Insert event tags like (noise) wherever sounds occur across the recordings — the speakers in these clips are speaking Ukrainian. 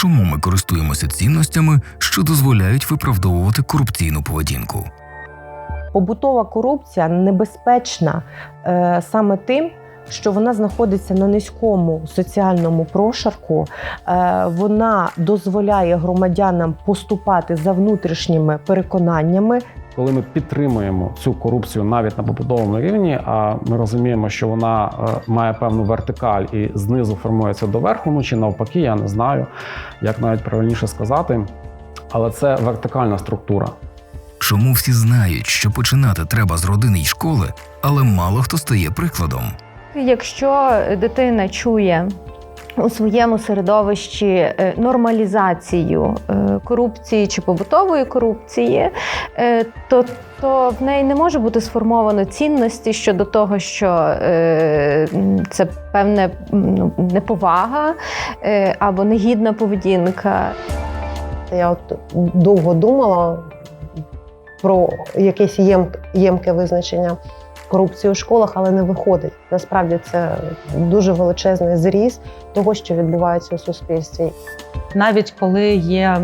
чому ми користуємося цінностями, що дозволяють виправдовувати корупційну поведінку. Побутова корупція небезпечна е, саме тим, що вона знаходиться на низькому соціальному прошарку, е, вона дозволяє громадянам поступати за внутрішніми переконаннями. Коли ми підтримуємо цю корупцію навіть на побудовому рівні, а ми розуміємо, що вона е, має певну вертикаль і знизу формується до верху, ну чи навпаки, я не знаю, як навіть правильніше сказати. Але це вертикальна структура. Чому всі знають, що починати треба з родини й школи, але мало хто стає прикладом. Якщо дитина чує у своєму середовищі е, нормалізацію е, корупції чи побутової корупції, е, то, то в неї не може бути сформовано цінності щодо того, що це певна ну, неповага або негідна поведінка. Я от довго думала про якесь ємк- ємке визначення корупції у школах, але не виходить. Насправді це дуже величезний зріз того, що відбувається у суспільстві. навіть коли є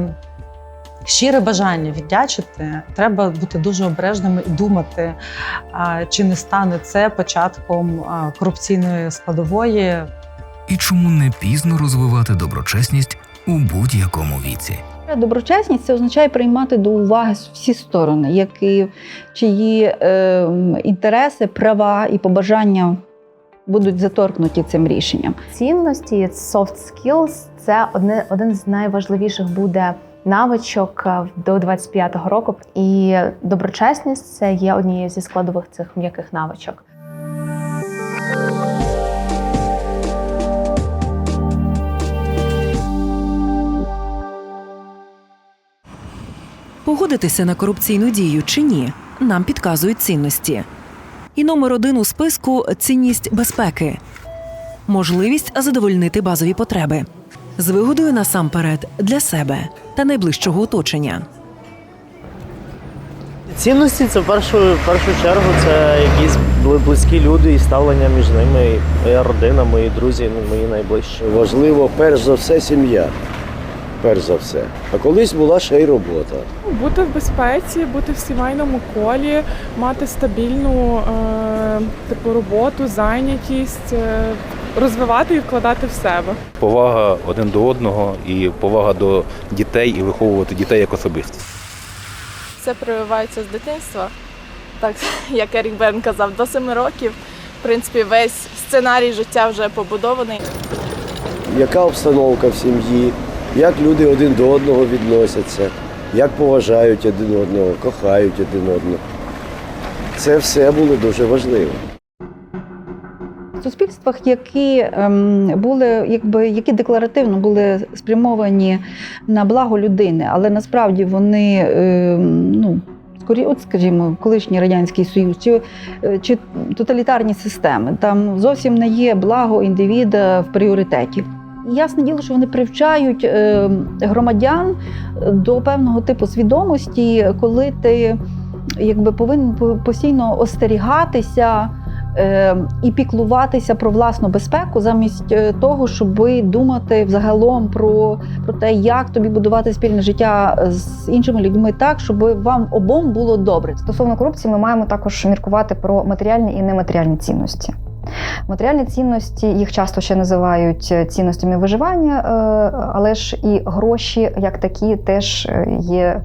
щире бажання віддячити, треба бути дуже обережними і думати, чи не стане це початком корупційної складової. І чому не пізно розвивати доброчесність у будь-якому віці. Доброчесність це означає приймати до уваги всі сторони, які чиї е, інтереси, права і побажання будуть заторкнуті цим рішенням. Цінності, soft skills – це одне, один з найважливіших буде навичок е, до 25-го року. І доброчесність це є однією зі складових цих м'яких навичок. Погодитися на корупційну дію чи ні, нам підказують цінності. І номер один у списку цінність безпеки, можливість задовольнити базові потреби з вигодою насамперед для себе та найближчого оточення. Цінності це в першу, в першу чергу це якісь бли- близькі люди і ставлення між ними. Моя родина, мої друзі, ну, мої найближчі. Важливо, перш за все, сім'я. Перш за все. А колись була ще й робота. Бути в безпеці, бути в сімейному колі, мати стабільну е, типу роботу, зайнятість, е, розвивати і вкладати в себе. повага один до одного і повага до дітей і виховувати дітей як особистість. Це прививається з дитинства. Так, (laughs) як Ерік Берн казав, до 7 років. В принципі, весь сценарій життя вже побудований. Яка обстановка в сім'ї, як люди один до одного відносяться, як поважають один одного, кохають один одного. Це все було дуже важливо. В суспільствах, які ем, були, якби які декларативно були спрямовані на благо людини, але насправді вони ем, ну. От, скажімо, колишній радянський союз чи, е, чи тоталітарні системи, там зовсім не є благо індивіда в пріоритеті. Ясне діло, що вони привчають е, громадян до певного типу свідомості, коли ти якби повинен постійно остерігатися е, і піклуватися про власну безпеку, замість е, того, щоб думати взагалом про, про те, як тобі будувати спільне життя з іншими людьми так, щоб вам обом було добре. Стосовно корупції, ми маємо також міркувати про матеріальні і нематеріальні цінності. Матеріальні цінності їх часто ще називають е, цінностями виживання, е, але ж і гроші, як такі, теж е, є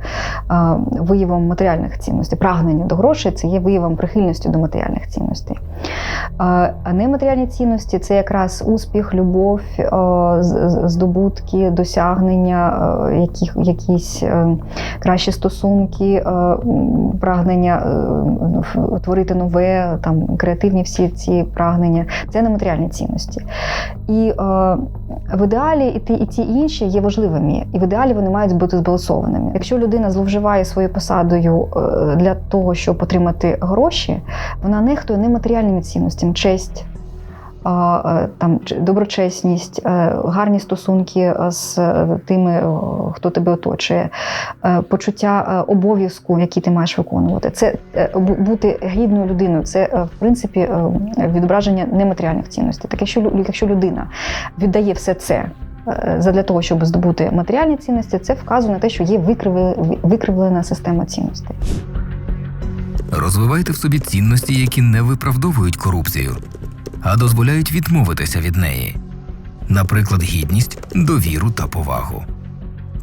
виявом матеріальних цінностей. Прагнення до грошей це є виявом прихильності до матеріальних цінностей. Нематеріальні цінності це якраз успіх, любов, здобутки, досягнення, якісь кращі стосунки, прагнення творити нове, там креативні всі ці прагнення. Це нематеріальні цінності. І е, в ідеалі і ті, і ті інші є важливими, і в ідеалі вони мають бути збалансованими. Якщо людина зловживає своєю посадою е, для того, щоб отримати гроші, вона нехтує нематеріальними цінностями, честь. Е, Там доброчесність, е, гарні стосунки е, з тими, хто тебе оточує, почуття обов'язку, який ти маєш виконувати. Це бути гідною людиною. Це в принципі відображення нематеріальних цінностей. Так якщо лю- якщо людина віддає все це задля того, щоб здобути матеріальні цінності, це вказує на те, що є викривлена система цінностей. Розвивайте в собі цінності, які не виправдовують корупцію, а дозволяють відмовитися від неї, наприклад, гідність, довіру та повагу.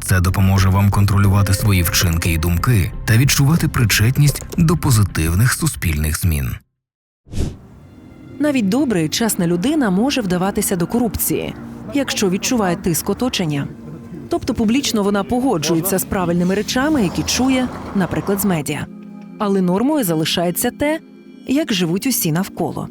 Це допоможе вам контролювати свої вчинки і думки та відчувати причетність до позитивних суспільних змін. Навіть добра і чесна людина може вдаватися до корупції, якщо відчуває тиск оточення. Тобто публічно вона погоджується з правильними речами, які чує, наприклад, з медіа. Але нормою залишається те, як живуть усі навколо.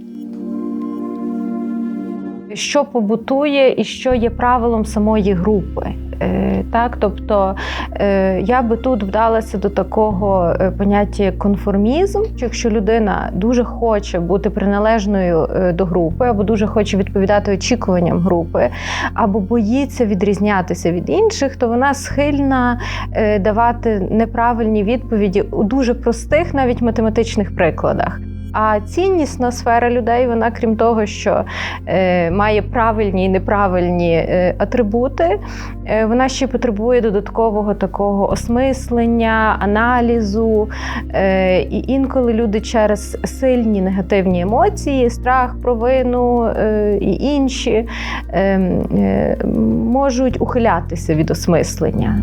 Що побутує і що є правилом самої групи. Е, Так, тобто е, я би тут вдалася до такого е, поняття як конформізм. Що Якщо людина дуже хоче бути приналежною до групи, або дуже хоче відповідати очікуванням групи, або боїться відрізнятися від інших, то вона схильна давати неправильні відповіді у дуже простих, навіть математичних прикладах. А ціннісна сфера людей, вона, крім того, що е, має правильні і неправильні е, атрибути, е, вона ще потребує додаткового такого осмислення, аналізу. Е, і інколи люди через сильні негативні емоції, страх, провину е, і інші е, е, можуть ухилятися від осмислення.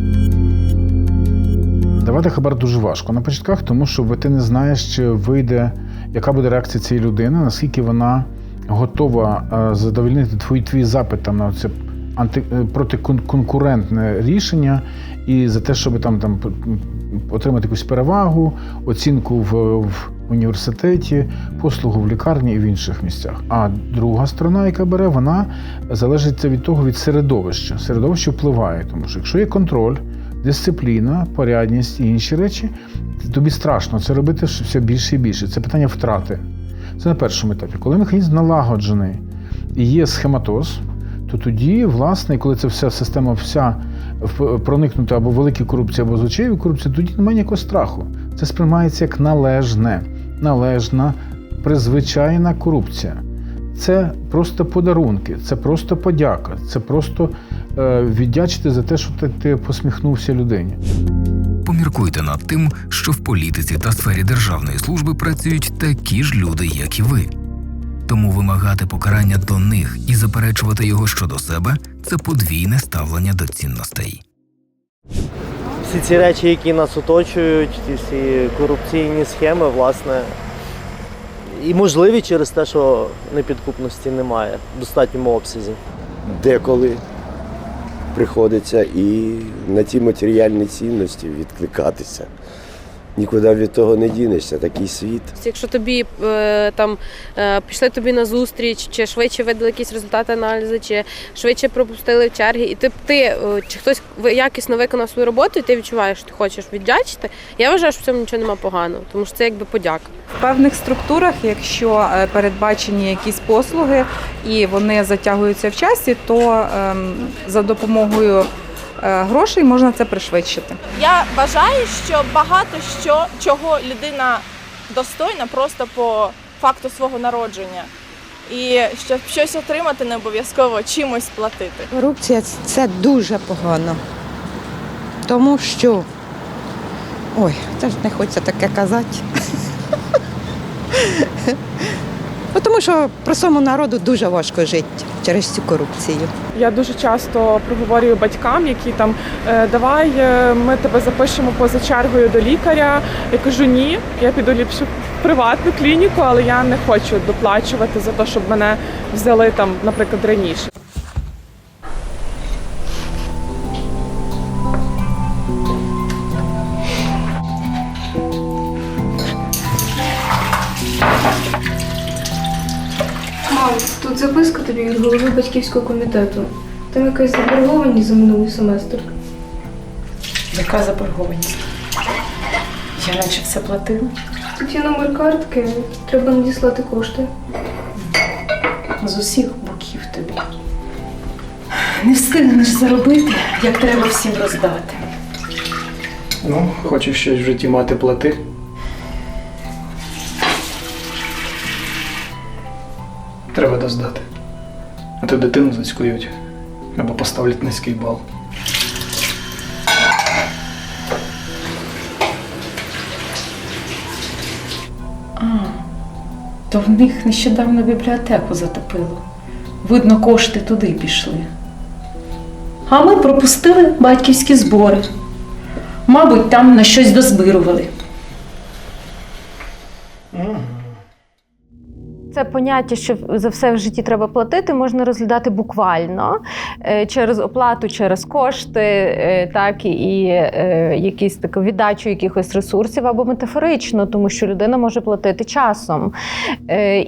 Давати хабар дуже важко на початках, тому що ти не знаєш, чи вийде, яка буде реакція цієї людини, наскільки вона готова е, задовольнити твій, твій запит там, на це анти, е, протиконкурентне рішення і за те, щоб там, там отримати якусь перевагу, оцінку в, в університеті, послугу в лікарні і в інших місцях. А друга сторона, яка бере, вона залежить від того від середовища. Середовище впливає, тому що якщо є контроль, дисципліна, порядність і інші речі, тобі страшно це робити все більше і більше. Це питання втрати. Це на першому етапі. Коли механізм налагоджений і є схематоз, то тоді, власне, коли це вся система вся проникнута або в великій корупції, або звичайній корупції, тоді немає ніякого страху. Це сприймається як належне, належна, призвичайна корупція. Це просто подарунки, це просто подяка, це просто е, віддячити за те, що ти посміхнувся людині. Поміркуйте над тим, що в політиці та сфері державної служби працюють такі ж люди, як і ви. Тому вимагати покарання до них і заперечувати його щодо себе це подвійне ставлення до цінностей. Всі ці речі, які нас оточують, ті всі корупційні схеми, власне, і можливі через те, що непідкупності немає в достатньому обсязі. Деколи приходиться і на ті матеріальні цінності відкликатися. Нікуди від того не дінешся, такий світ. Якщо тобі е, там е, пішли тобі на зустріч, чи швидше видали якісь результати аналізу, чи швидше пропустили в черги, і ти, ти е, чи хтось якісно виконав свою роботу, і ти відчуваєш, що ти хочеш віддячити. Я вважаю, що в цьому нічого немає поганого, тому що це якби подяка. В певних структурах, якщо передбачені якісь послуги і вони затягуються в часі, то ем, за допомогою грошей можна це пришвидшити. Я вважаю, що багато що чого людина достойна просто по факту свого народження. І щоб щось отримати, не обов'язково чимось платити. Корупція це дуже погано. Тому що. Ой, це ж не хочеться таке казати. Бо Тому що простому народу дуже важко жити через цю корупцію. Я дуже часто проговорюю батькам, які там «Е, давай е, ми тебе запишемо поза чергою до лікаря. Я кажу, ні, я піду ліпше в приватну клініку, але я не хочу доплачувати за те, щоб мене взяли там, наприклад, раніше. Від голови батьківського комітету. Там якась заборгованість за минулий семестр. Яка заборгованість? Я наче все платила. Тут є номер картки, треба надіслати кошти. З усіх боків тобі. Не встигнеш заробити, як треба всім роздати. Ну, хочеш щось в житті мати плати. Треба доздати. А то дитину зацькують. або поставлять низький бал. А, то в них нещодавно бібліотеку затопило. Видно, кошти туди пішли. А ми пропустили батьківські збори. Мабуть, там на щось дозбирували. Це поняття, що за все в житті треба платити, можна розглядати буквально е, через оплату, через кошти, е, так і е, якісь таку віддачу якихось ресурсів, або метафорично, тому що людина може платити часом.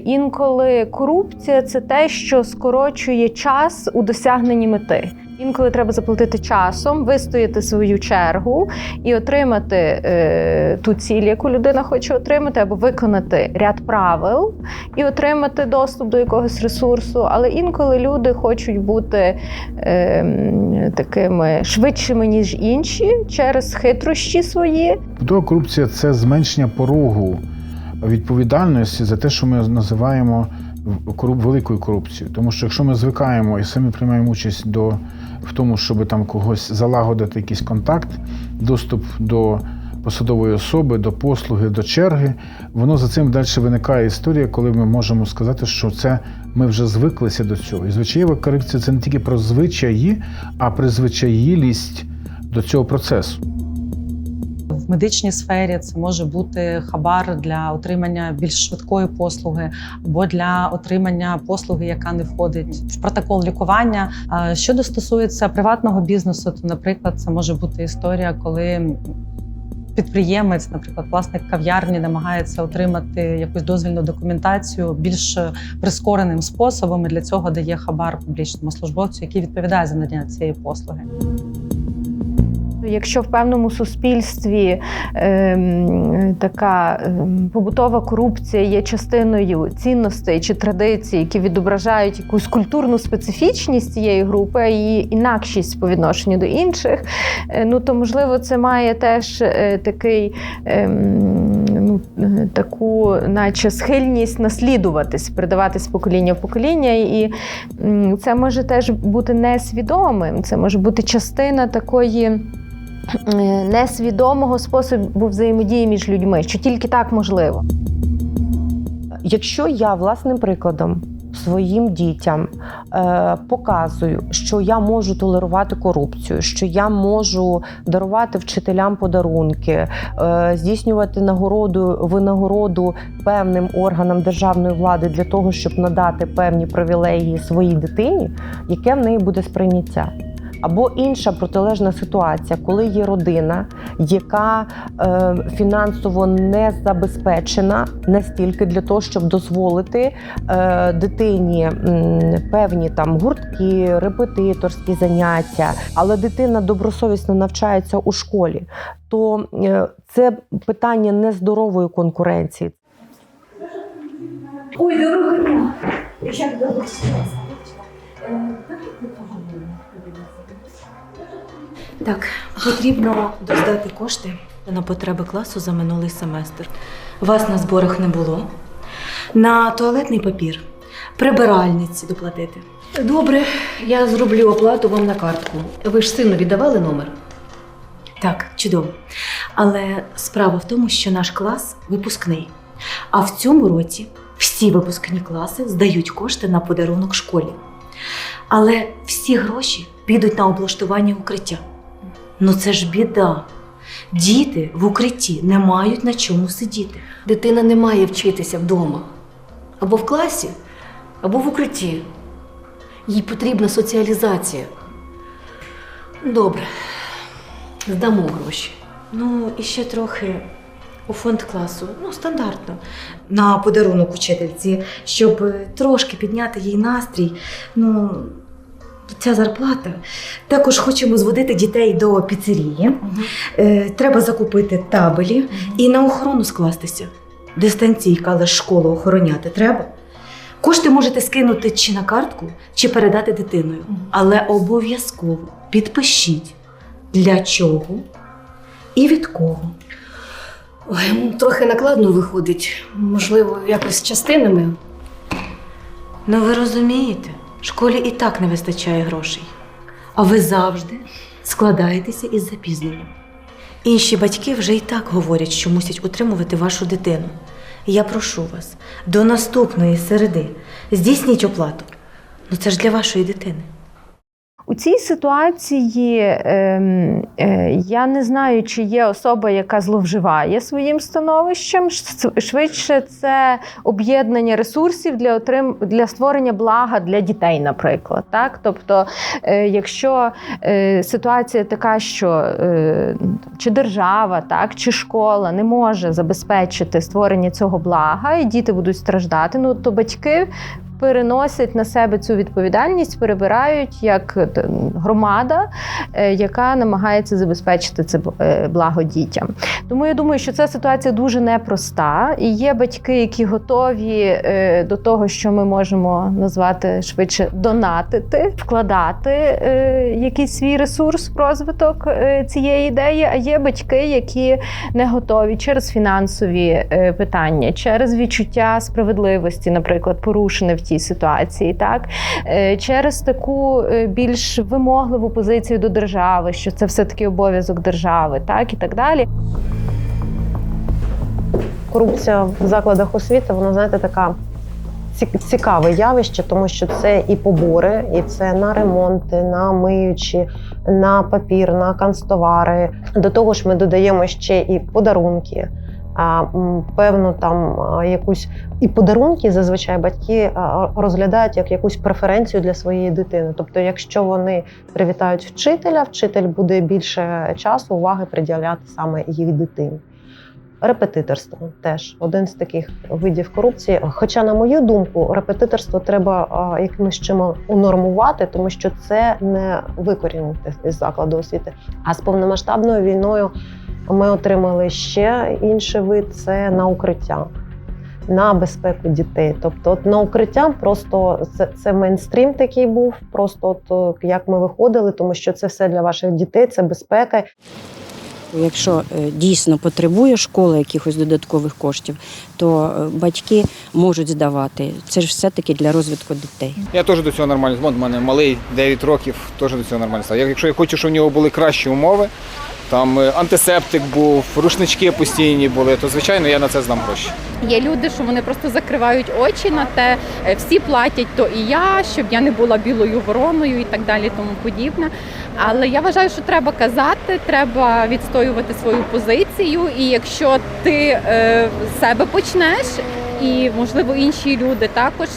Інколи корупція це те, що скорочує час у досягненні мети. Інколи треба заплатити часом, вистояти свою чергу і отримати е, ту ціль, яку людина хоче отримати, або виконати ряд правил і отримати доступ до якогось ресурсу. Але інколи люди хочуть бути е, такими швидшими, ніж інші, через хитрощі свої. Будова корупція це зменшення порогу відповідальності за те, що ми називаємо великою корупцією. Тому що якщо ми звикаємо і самі приймаємо участь до, в тому, щоб там когось залагодити якийсь контакт, доступ до посадової особи, до послуги, до черги, воно за цим далі виникає історія, коли ми можемо сказати, що це ми вже звиклися до цього. І звичаєва корекція це не тільки про звичаї, а призвичаїлість до цього процесу. Медичній сфері це може бути хабар для отримання більш швидкої послуги або для отримання послуги, яка не входить в протокол лікування. Щодо стосується приватного бізнесу, то, наприклад, це може бути історія, коли підприємець, наприклад, власник кав'ярні, намагається отримати якусь дозвільну документацію більш прискореним способом. і Для цього дає хабар публічному службовцю, який відповідає за надання цієї послуги. Якщо в певному суспільстві ем, така ем, побутова корупція є частиною цінностей чи традицій, які відображають якусь культурну специфічність цієї групи, її інакшість по відношенню до інших, е, ну то можливо це має теж е, такий ем, ну, е, таку, наче схильність наслідуватись, передаватись покоління в покоління, і це може теж бути несвідомим, це може бути частина такої е, несвідомого способу взаємодії між людьми, що тільки так можливо. Якщо я власним прикладом своїм дітям е, показую, що я можу толерувати корупцію, що я можу дарувати вчителям подарунки, е, здійснювати нагороду винагороду певним органам державної влади для того, щоб надати певні привілегії своїй дитині, яке в неї буде сприйняття. Або інша протилежна ситуація, коли є родина, яка е, фінансово не забезпечена настільки для того, щоб дозволити е, дитині певні там гуртки, репетиторські заняття, але дитина добросовісно навчається у школі, то е, це питання нездорової конкуренції. Ой, доброго дня. Як добре. Так, потрібно доздати кошти на потреби класу за минулий семестр. Вас на зборах не було. На туалетний папір, прибиральниці доплатити. Добре, я зроблю оплату вам на картку. Ви ж сину віддавали номер? Так, чудово. Але справа в тому, що наш клас випускний. А в цьому році всі випускні класи здають кошти на подарунок школі. Але всі гроші підуть на облаштування укриття. Ну це ж біда. Діти в укритті не мають на чому сидіти. Дитина не має вчитися вдома. Або в класі, або в укритті. Їй потрібна соціалізація. Добре, здамо гроші. Ну, і ще трохи у фонд класу, ну, стандартно, на подарунок учительці, щоб е, трошки підняти їй настрій. Ну, ця зарплата. Також хочемо зводити дітей до піцерії. Е, треба закупити табелі і на охорону скластися. Дистанційка, але ж школу охороняти треба. Кошти можете скинути чи на картку, чи передати дитиною. Але обов'язково підпишіть, для чого і від кого. Ой, ну, трохи накладно виходить. Можливо, якось частинами. Ну ви розумієте, школі і так не вистачає грошей. А ви завжди складаєтеся із запізненням. Інші батьки вже і так говорять, що мусять утримувати вашу дитину. Я прошу вас, до наступної середи здійсніть оплату. Ну це ж для вашої дитини. У цій ситуації ем, е, я не знаю, чи є особа, яка зловживає своїм становищем. Швидше це об'єднання ресурсів для отрим... для створення блага для дітей, наприклад. Так? Тобто, е, якщо е, ситуація така, що е, чи держава, так, чи школа не може забезпечити створення цього блага, і діти будуть страждати, ну то батьки переносять на себе цю відповідальність, перебирають як е, громада, е, яка намагається забезпечити це е, благо дітям. Тому я думаю, що ця ситуація дуже непроста, і є батьки, які готові до того, що ми можемо назвати швидше донатити, вкладати якийсь свій ресурс в розвиток цієї ідеї. А є батьки, які не готові через фінансові питання, через відчуття справедливості, наприклад, порушене в тій ситуації, так Е, через таку е, більш вимогливу позицію до держави, що це все таки обов'язок держави, так і так далі. Корупція в закладах освіти, вона, знаєте, така цікаве явище, тому що це і побори, і це на ремонти, на миючі, на папір, на канцтовари. До того ж, ми додаємо ще і подарунки. Певну там якусь і подарунки зазвичай батьки розглядають як якусь преференцію для своєї дитини. Тобто, якщо вони привітають вчителя, вчитель буде більше часу, уваги приділяти саме їх дитині. Репетиторство теж один з таких видів корупції. Хоча, на мою думку, репетиторство треба якимось чином унормувати, тому що це не викорінити із закладу освіти. А з повномасштабною війною ми отримали ще інший вид це на укриття. На безпеку дітей, тобто от на укриття, просто це, це мейнстрім такий був. Просто от е, як ми виходили, тому що це все для ваших дітей, це безпека. Якщо е, дійсно потребує школа якихось додаткових коштів, то е, батьки можуть здавати. Це ж все-таки для розвитку дітей. Я теж до цього нормально. У мене малий 9 років, теж до цього нормально став. Якщо я хочу, щоб у нього були кращі умови, там е, антисептик був, рушнички постійні були, то звичайно я на це здам гроші. Є люди, що вони просто закривають очі на те, е, всі платять, то і я, щоб я не була білою вороною і так далі, тому подібне. Але я вважаю, що треба казати, треба відстоювати свою позицію. І якщо ти е, себе почнеш, і можливо інші люди також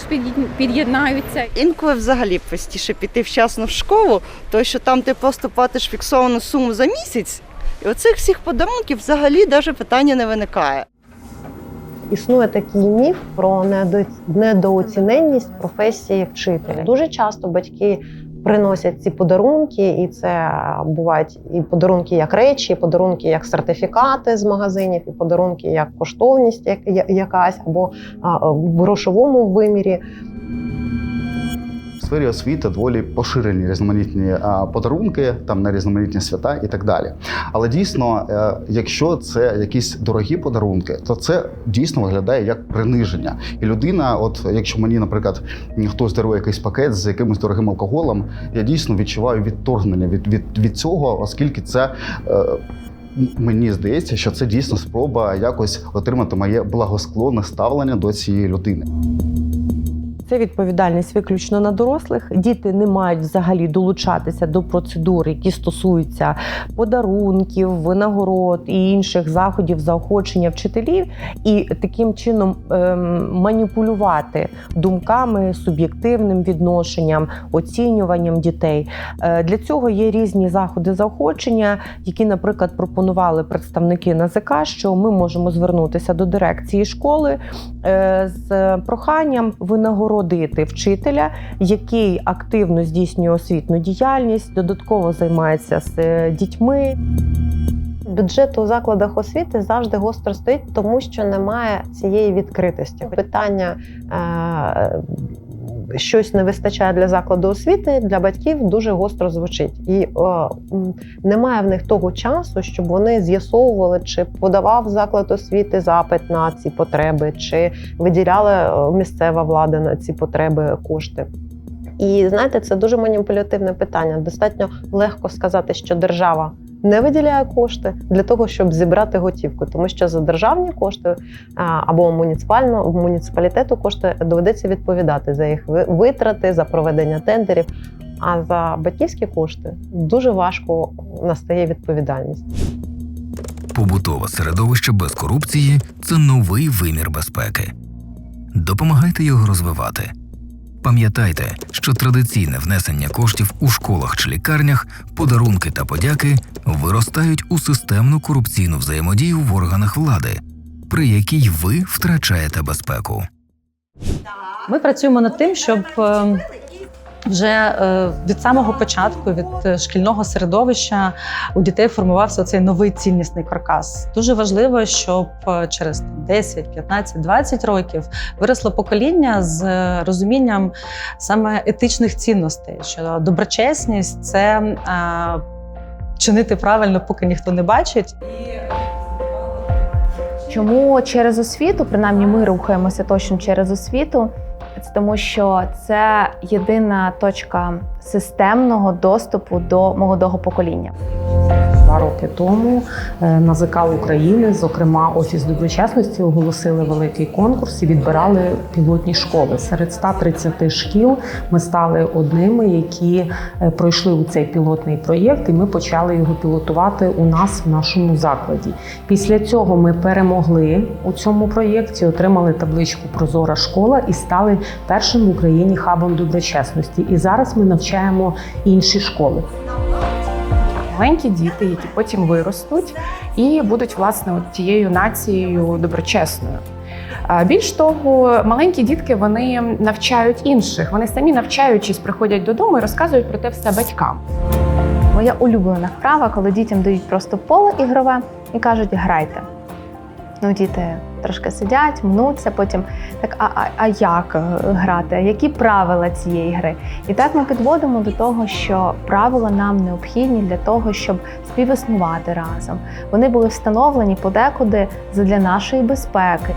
під'єднаються. Інколи взагалі простіше піти вчасно в школу, тому що там ти просто платиш фіксовану суму за місяць, і оцих всіх подарунків взагалі навіть питання не виникає. Існує такий міф про недо- недооціненність професії вчителя. Дуже часто батьки приносять ці подарунки, і це бувають і подарунки як речі, і подарунки як сертифікати з магазинів, і подарунки як коштовність як- якась або в грошовому вимірі. Сфері освіти доволі поширені різноманітні подарунки там на різноманітні свята і так далі. Але дійсно, е, якщо це якісь дорогі подарунки, то це дійсно виглядає як приниження. І людина, от якщо мені, наприклад, хтось дарує якийсь пакет з якимось дорогим алкоголем, я дійсно відчуваю відторгнення від, від, від цього, оскільки це. е, Мені здається, що це дійсно спроба якось отримати моє благосклонне ставлення до цієї людини. Це відповідальність виключно на дорослих. Діти не мають взагалі долучатися до процедур, які стосуються подарунків, винагород і інших заходів заохочення вчителів, і таким чином ем, маніпулювати думками, суб'єктивним відношенням, оцінюванням дітей. Е, Для цього є різні заходи заохочення, які, наприклад, пропонували представники НАЗК, що ми можемо звернутися до дирекції школи е, з проханням винагородити вчителя, який активно здійснює освітню діяльність, додатково займається з е, дітьми. Бюджет у закладах освіти завжди гостро стоїть, тому що немає цієї відкритості. Питання е, щось не вистачає для закладу освіти, для батьків дуже гостро звучить. І е, немає в них того часу, щоб вони з'ясовували, чи подавав заклад освіти запит на ці потреби, чи виділяла е, місцева влада на ці потреби кошти. І знаєте, це дуже маніпулятивне питання. Достатньо легко сказати, що держава не виділяє кошти для того, щоб зібрати готівку, тому що за державні кошти або муніципальну муніципалітету кошти доведеться відповідати за їх витрати, за проведення тендерів. А за батьківські кошти дуже важко настає відповідальність. Побутове середовище без корупції це новий вимір безпеки. Допомагайте його розвивати. Пам'ятайте, що традиційне внесення коштів у школах чи лікарнях, подарунки та подяки виростають у системну корупційну взаємодію в органах влади, при якій ви втрачаєте безпеку. Ми працюємо над тим, щоб е, вже е, від самого початку, від е, шкільного середовища, у дітей формувався цей новий ціннісний каркас. Дуже важливо, щоб е, через 10, 15, 20 років виросло покоління з розумінням саме етичних цінностей, що доброчесність це чинити правильно, поки ніхто не бачить. Чому через освіту, принаймні ми рухаємося точно через освіту, тому, що це єдина точка системного доступу до молодого покоління. Два роки тому е, НАЗК України, зокрема Офіс доброчесності, оголосили великий конкурс і відбирали пілотні школи. Серед 130 шкіл ми стали одними, які е, пройшли у цей пілотний проєкт, і ми почали його пілотувати у нас в нашому закладі. Після цього ми перемогли у цьому проєкті, отримали табличку Прозора школа і стали першим в Україні хабом доброчесності. І зараз ми навчаємо інші школи. Маленькі діти, які потім виростуть і будуть власне от тією нацією доброчесною. Більш того, маленькі дітки вони навчають інших. Вони самі навчаючись, приходять додому і розказують про те все батькам. Моя улюблена вправа, коли дітям дають просто поле ігрове і кажуть грайте. Ну, діти трошки сидять, мнуться, потім так, а, а, а як е, грати? Які правила цієї гри? І так ми підводимо до того, що правила нам необхідні для того, щоб співіснувати разом. Вони були встановлені подекуди задля нашої безпеки.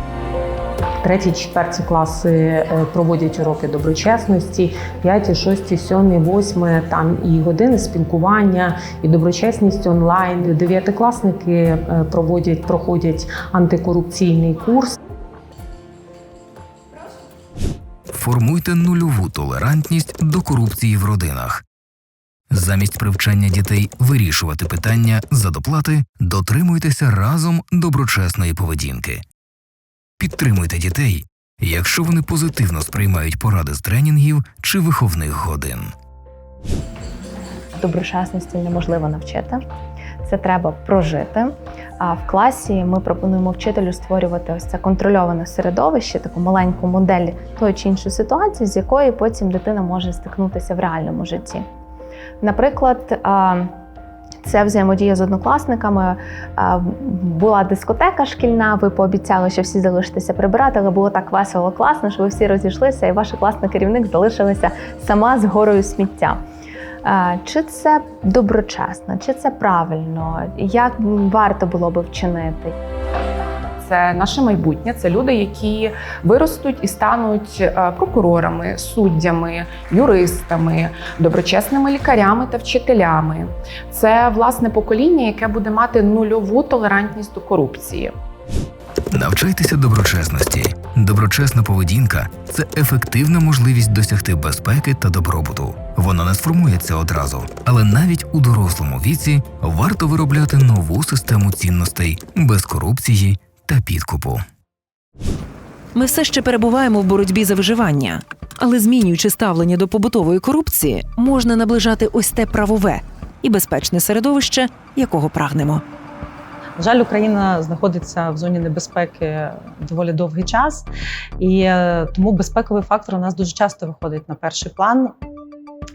Треті, четверті класи е, проводять уроки доброчесності, п'яті, шості, сьомі, восьми там і години спілкування, і доброчесність онлайн. Дев'ятикласники е, проводять, проходять антикорупційний курс. Формуйте нульову толерантність до корупції в родинах. Замість привчання дітей вирішувати питання за доплати, дотримуйтеся разом доброчесної поведінки. Підтримуйте дітей, якщо вони позитивно сприймають поради з тренінгів чи виховних годин. Доброчесності неможливо навчити. Це треба прожити. А в класі ми пропонуємо вчителю створювати ось це контрольоване середовище, таку маленьку модель тої чи іншої ситуації, з якої потім дитина може стикнутися в реальному житті. Наприклад, це взаємодія з однокласниками. Була дискотека шкільна, ви пообіцяли, що всі залишитеся прибирати, але було так весело, класно, що ви всі розійшлися, і ваша класна керівник залишилася сама з горою сміття. Чи це доброчесно, чи це правильно? Як варто було би вчинити? Це наше майбутнє, це люди, які виростуть і стануть е, прокурорами, суддями, юристами, доброчесними лікарями та вчителями. Це власне покоління, яке буде мати нульову толерантність до корупції. Навчайтеся доброчесності. Доброчесна поведінка це ефективна можливість досягти безпеки та добробуту. Вона не сформується одразу, але навіть у дорослому віці варто виробляти нову систему цінностей без корупції та підкупу. Ми все ще перебуваємо в боротьбі за виживання, але змінюючи ставлення до побутової корупції, можна наближати ось те правове і безпечне середовище, якого прагнемо. На жаль, Україна знаходиться в зоні небезпеки доволі довгий час, і е, тому безпековий фактор у нас дуже часто виходить на перший план.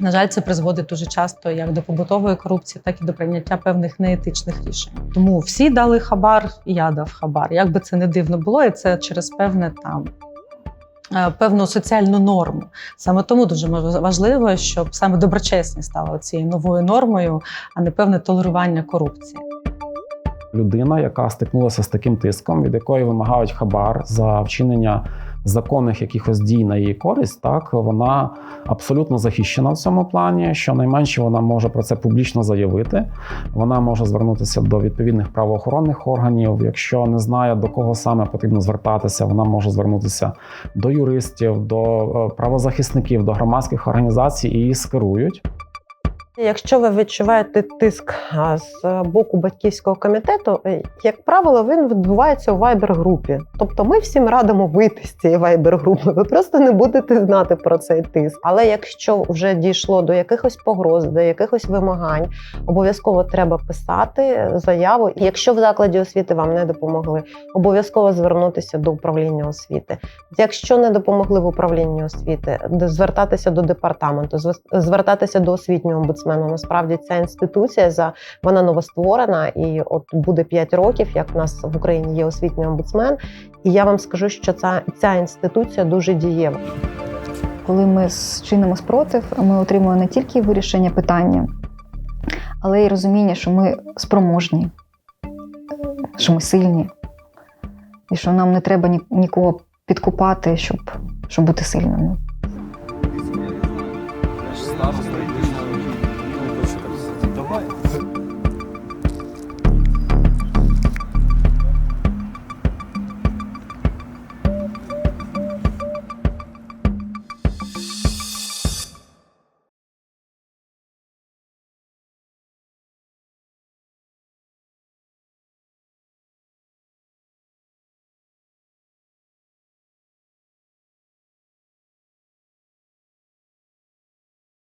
На жаль, це призводить дуже часто як до побутової корупції, так і до прийняття певних неетичних рішень. Тому всі дали хабар, і я дав хабар. Як би це не дивно було, і це через певне там. е, Певну соціальну норму саме тому дуже важливо, щоб саме доброчесність стала цією новою нормою, а не певне толерування корупції. людина, яка стикнулася з таким тиском, від якої вимагають хабар за вчинення законних якихось дій на її користь, так вона абсолютно захищена в цьому плані. Щонайменше вона може про це публічно заявити. Вона може звернутися до відповідних правоохоронних органів. Якщо не знає до кого саме потрібно звертатися, вона може звернутися до юристів, до е, правозахисників, до громадських організацій і її скерують. Якщо ви відчуваєте тиск з боку батьківського комітету, е, як правило, він відбувається у вайбер-групі. Тобто ми всім радимо вийти з цієї вайбер-групи. Ви просто не будете знати про цей тиск. Але якщо вже дійшло до якихось погроз, до якихось вимагань, обов'язково треба писати заяву. Якщо в закладі освіти вам не допомогли, обов'язково звернутися до управління освіти. Якщо не допомогли в управлінні освіти, звертатися до департаменту, звертатися до освітнього омбудсмена. Насправді ця інституція за вона новостворена, і от буде 5 років, як в нас в Україні є освітній омбудсмен. І я вам скажу, що ця, ця інституція дуже дієва. Коли ми чинимо спротив, ми отримуємо не тільки вирішення питання, але й розуміння, що ми спроможні, що ми сильні, і що нам не треба ні- нікого підкупати, щоб, щоб бути сильними.